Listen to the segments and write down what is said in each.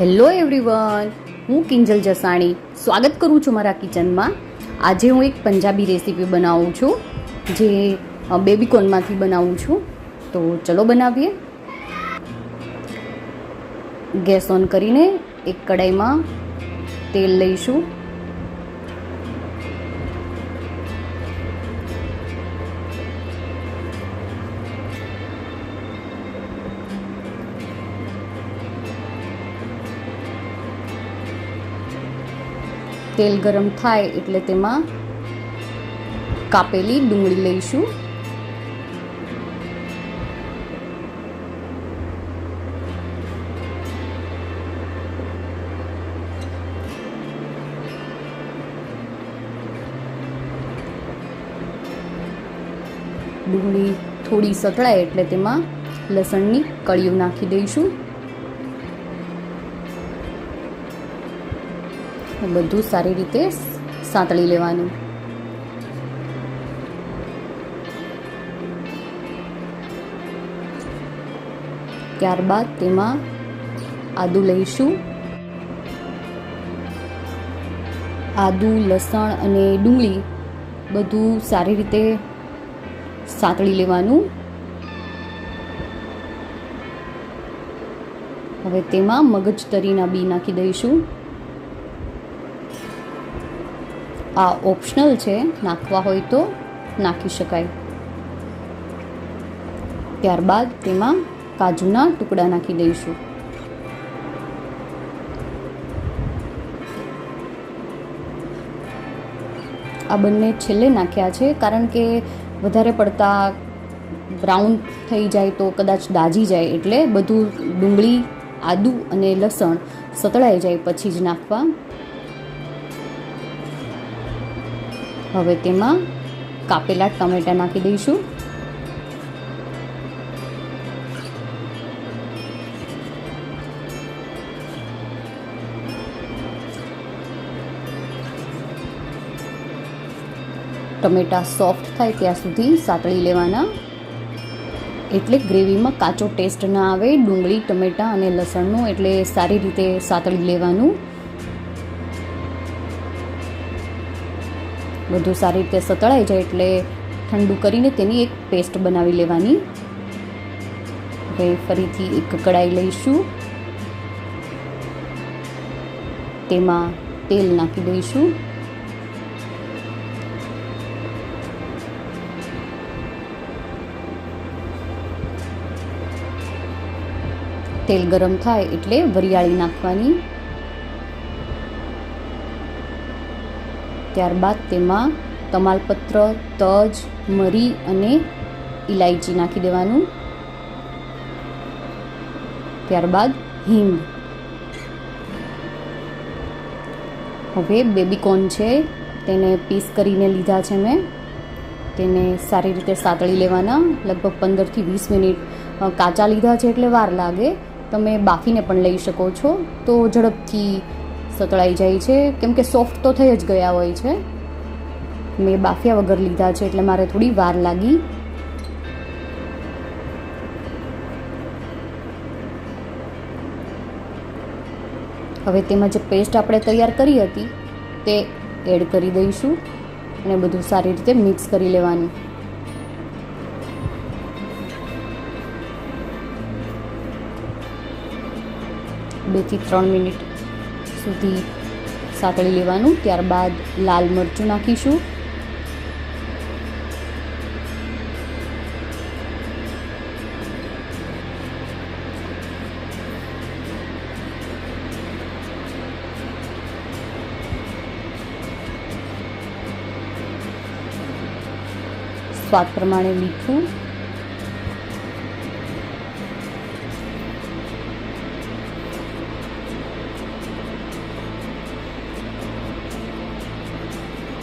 Hello everyone, હું કિંજલ જસાણી. સ્વાગત કરું છું મારા કિચનમાં. આજે હું એક પંજાબી રેસીપી બનાવું છું, જે બેબીકોર્નમાંથી બનાવું છું. તો ચલો બનાવીએ. ગેસ ઓન કરીને એક કડાઈમાં તેલ લઈશું. તેલ ગરમ થાય એટલે તેમાં કાપેલી ડુંગળી લઈશું. ડુંગળી થોડી સતળાય એટલે તેમાં લસણની કળીઓ નાખી દઈશું. બધું સારી રીતે સાંતળી લેવાનું. ત્યારબાદ તેમાં આદુ લઈશું. આદુ, લસણ અને ડુંગળી બધું સારી રીતે સાંતળી લેવાનું. હવે તેમાં મગજ તરીના બી નાખી દઈશું. આ ઓપ્શનલ છે, નાખવા હોય તો નાખી શકાય. ત્યારબાદ તેમાં કાજુના ટુકડા નાખી દઈશું. આ બંને છેલ્લે નાખ્યા છે, કારણ કે વધારે પડતા બ્રાઉન થઈ જાય તો કદાચ દાજી જાય એટલે બધું ડુંગળી, આદુ અને લસણ સતળાઈ જાય પછી જ નાખવા. હવે તેમાં કાપેલા ટમેટા નાખી દઈશું. ટમેટા સોફ્ટ થાય ત્યાં સુધી સાતળી લેવાના. એટલે ગ્રેવીમાં કાચો ટેસ્ટ ના આવે, ડુંગળી, ટમેટા અને લસણનું એટલે સારી રીતે સાતળી લેવાનું. બધું સારી રીતે સતળાઈ જાય એટલે ઠંડુ કરીને તેની એક પેસ્ટ બનાવી લેવાની. હવે ફરીથી એક કડાઈ લઈશું. તેમાં તેલ નાખી દઈશું. તેલ ગરમ થાય એટલે વરિયાળી નાખવાની. ત્યારબાદ તેમાં તમાલપત્ર, તજ, મરી અને ઇલાયચી નાખી દેવાનું. ત્યારબાદ હિંગ. હવે બેબીકોર્ન છે, તેને પીસ કરીને લીધા છે મેં. તેને સારી રીતે સાતળી લેવાના, લગભગ પંદરથી વીસ મિનિટ કાચા લીધા છે એટલે વાર લાગે. તમે બાફીને પણ લઈ શકો છો. તો ઝડપથી સતળાઈ જાય છે. કેમ કે સોફ્ટ તો થઈ જ ગયા હોય છે. મેં બાફ્યા વગર લીધા છે, એટલે મારે થોડી વાર લાગી. હવે તેમાં જે પેસ્ટ આપણે તૈયાર કરી હતી, તે એડ કરી દઈશું અને બધું સારી રીતે મિક્સ કરી લેવાનું. બેથી ત્રણ મિનિટ સુધી સાતળી લેવાનું. ત્યારબાદ લાલ મરચું નાખીશું. સ્વાદ પ્રમાણે મીઠું.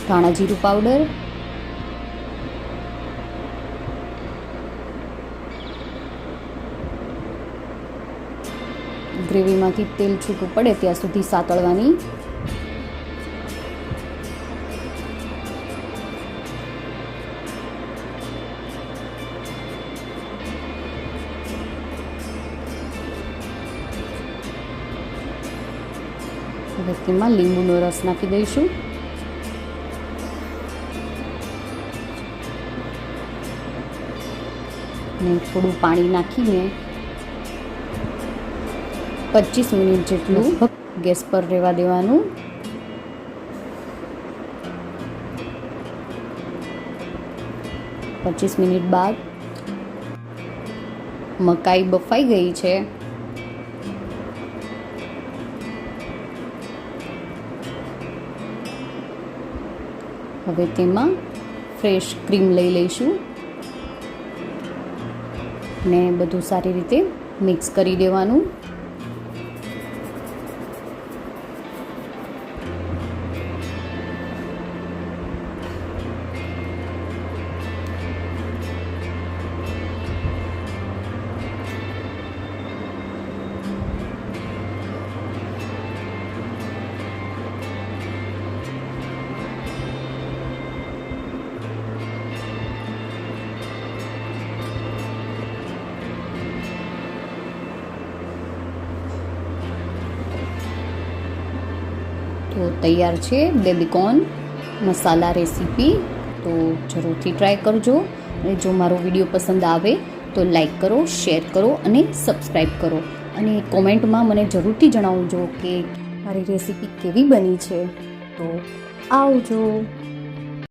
ધાણા જીરું પાવડર ગ્રેવીમાંથી તેલ છૂટું પડે ત્યાં સુધી સાતળવાની. હવે તેમાં લીંબુનો રસ નાખી દઈશું. ને થોડું પાણી નાખીને પચીસ મિનિટ જેટલું ગેસ પર રહેવા દેવાનું. પચીસ મિનિટ બાદ મકાઈ બફાઈ ગઈ છે. હવે તેમાં ફ્રેશ ક્રીમ લઈ લઈશું. ને બધું સારી રીતે મિક્સ કરી દેવાનું. તો તૈયાર છે બેબીકોર્ન મસાલા રેસીપી. તો જરૂરથી ટ્રાય કરજો. અને જો મારો વીડિયો પસંદ આવે તો લાઈક કરો, શેર કરો અને સબસ્ક્રાઈબ કરો. અને કોમેન્ટમાં મને જરૂરથી જણાવજો કે મારી રેસીપી કેવી બની છે. તો આવજો.